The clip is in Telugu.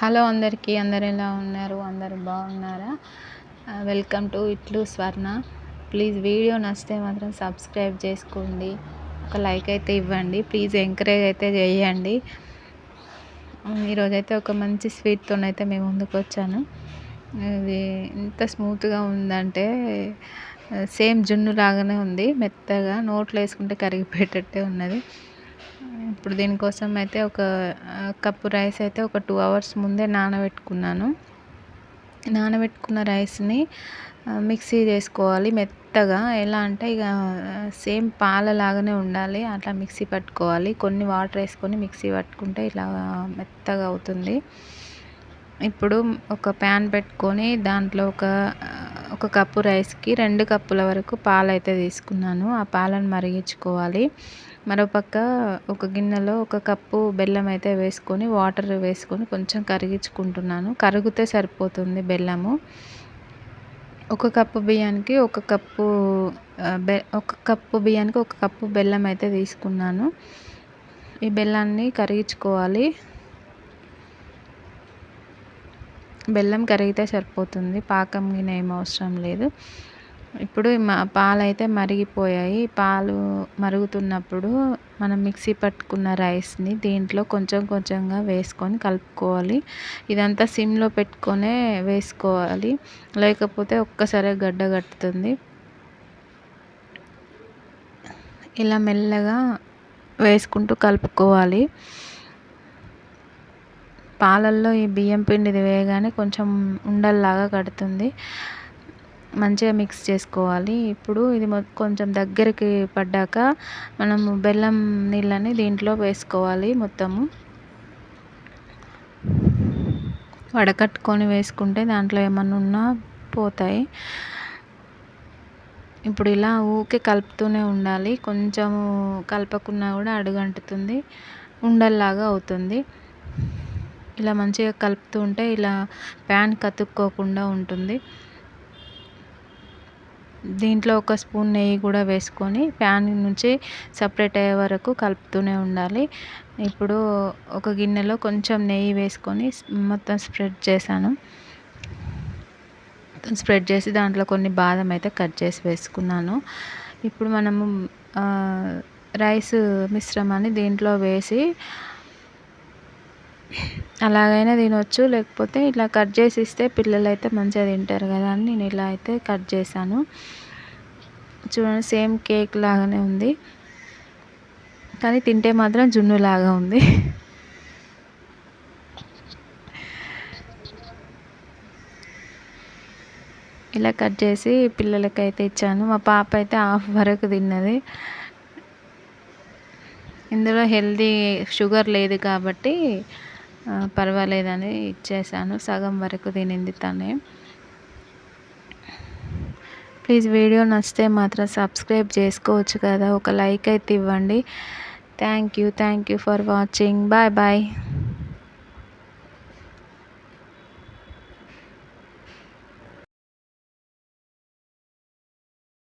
హలో అందరికీ అందరు ఎలా ఉన్నారు? అందరు బాగున్నారా? వెల్కమ్ టు ఇట్లు స్వర్ణ. ప్లీజ్ వీడియో నచ్చితే మాత్రం సబ్స్క్రైబ్ చేసుకోండి. ఒక లైక్ అయితే ఇవ్వండి. ప్లీజ్ ఎంకరేజ్ అయితే చేయండి. ఈరోజైతే ఒక మంచి స్వీట్తో అయితే మేము ముందుకు వచ్చాను ఇది ఎంత స్మూత్గా ఉందంటే సేమ్ జున్ను లాగానే ఉంది. మెత్తగా నోట్లో వేసుకుంటే కరిగిపోయేటట్టే ఉన్నది. ఇప్పుడు దీనికోసం అయితే ఒక కప్పు రైస్ అయితే ఒక టూ అవర్స్ ముందే నానబెట్టుకున్నాను. నానబెట్టుకున్న రైస్ని మిక్సీ చేసుకోవాలి మెత్తగా. ఎలా అంటే ఇక సేమ్ పాలలాగానే ఉండాలి. అట్లా మిక్సీ పట్టుకోవాలి. కొన్ని వాటర్ వేసుకొని మిక్సీ పట్టుకుంటే ఇలా మెత్తగా అవుతుంది. ఇప్పుడు ఒక ప్యాన్ పెట్టుకొని దాంట్లో ఒక ఒక కప్పు రైస్కి రెండు కప్పుల వరకు పాలు అయితే తీసుకున్నాను. ఆ పాలను మరిగించుకోవాలి. మరోపక్క ఒక గిన్నెలో ఒక కప్పు బెల్లం అయితే వేసుకొని వాటర్ వేసుకొని కొంచెం కరిగించుకుంటున్నాను. కరిగితే సరిపోతుంది బెల్లము. ఒక కప్పు బియ్యానికి ఒక కప్పు బె ఒక కప్పు బియ్యానికి ఒక కప్పు బెల్లం అయితే తీసుకున్నాను. ఈ బెల్లాన్ని కరిగించుకోవాలి. బెల్లం కరిగితే సరిపోతుంది. పాకం గిన ఏం అవసరం లేదు. ఇప్పుడు పాలు అయితే మరిగిపోయాయి. పాలు మరుగుతున్నప్పుడు మనం మిక్సీ పట్టుకున్న రైస్ని దీంట్లో కొంచెం కొంచెంగా వేసుకొని కలుపుకోవాలి. ఇదంతా సిమ్లో పెట్టుకొనే వేసుకోవాలి. లేకపోతే ఒక్కసారి గడ్డ కట్టుతుంది. ఇలా మెల్లగా వేసుకుంటూ కలుపుకోవాలి. పాలల్లో ఈ బియ్యం పిండిది వేయగానే కొంచెం ఉండల్లాగా కడుతుంది. మంచిగా మిక్స్ చేసుకోవాలి. ఇప్పుడు ఇది కొంచెం దగ్గరికి పడ్డాక మనము బెల్లం నీళ్ళని దీంట్లో వేసుకోవాలి మొత్తము. వడకట్టుకొని వేసుకుంటే దాంట్లో ఏమన్నా ఉన్నా పోతాయి. ఇప్పుడు ఇలా ఊకే కలుపుతూనే ఉండాలి. కొంచెము కలపకున్నా కూడా అడుగంటుతుంది. ఉండల్లాగా అవుతుంది. ఇలా మంచిగా కలుపుతూ ఉంటే ఇలా ప్యాన్ కతుక్కోకుండా ఉంటుంది. దీంట్లో ఒక స్పూన్ నెయ్యి కూడా వేసుకొని ప్యాన్ నుంచి సపరేట్ అయ్యే వరకు కలుపుతూనే ఉండాలి. ఇప్పుడు ఒక గిన్నెలో కొంచెం నెయ్యి వేసుకొని మొత్తం స్ప్రెడ్ చేశాను. స్ప్రెడ్ చేసి దాంట్లో కొన్ని బాదం అయితే కట్ చేసి వేసుకున్నాను. ఇప్పుడు మనము రైస్ మిశ్రమాన్ని దీంట్లో వేసి అలాగైనా తినొచ్చు. లేకపోతే ఇట్లా కట్ చేసి ఇస్తే పిల్లలు అయితే మంచిగా తింటారు కదా అని నేను ఇలా అయితే కట్ చేశాను. చూడండి సేమ్ కేక్ లాగానే ఉంది. కానీ తింటే మాత్రం జున్ను లాగా ఉంది. ఇలా కట్ చేసి పిల్లలకైతే ఇచ్చాను. మా పాప అయితే హాఫ్ వరకు తిన్నది. ఇందులో హెల్దీ షుగర్ లేదు కాబట్టి పర్వాలేదని ఇచ్చేసాను సగం వరకు తినింది తనే. ప్లీజ్ వీడియో నచ్చితే మాత్రం సబ్స్క్రైబ్ చేసుకోవచ్చు కదా. ఒక లైక్ అయితే ఇవ్వండి. Thank you thank you for watching. Bye bye.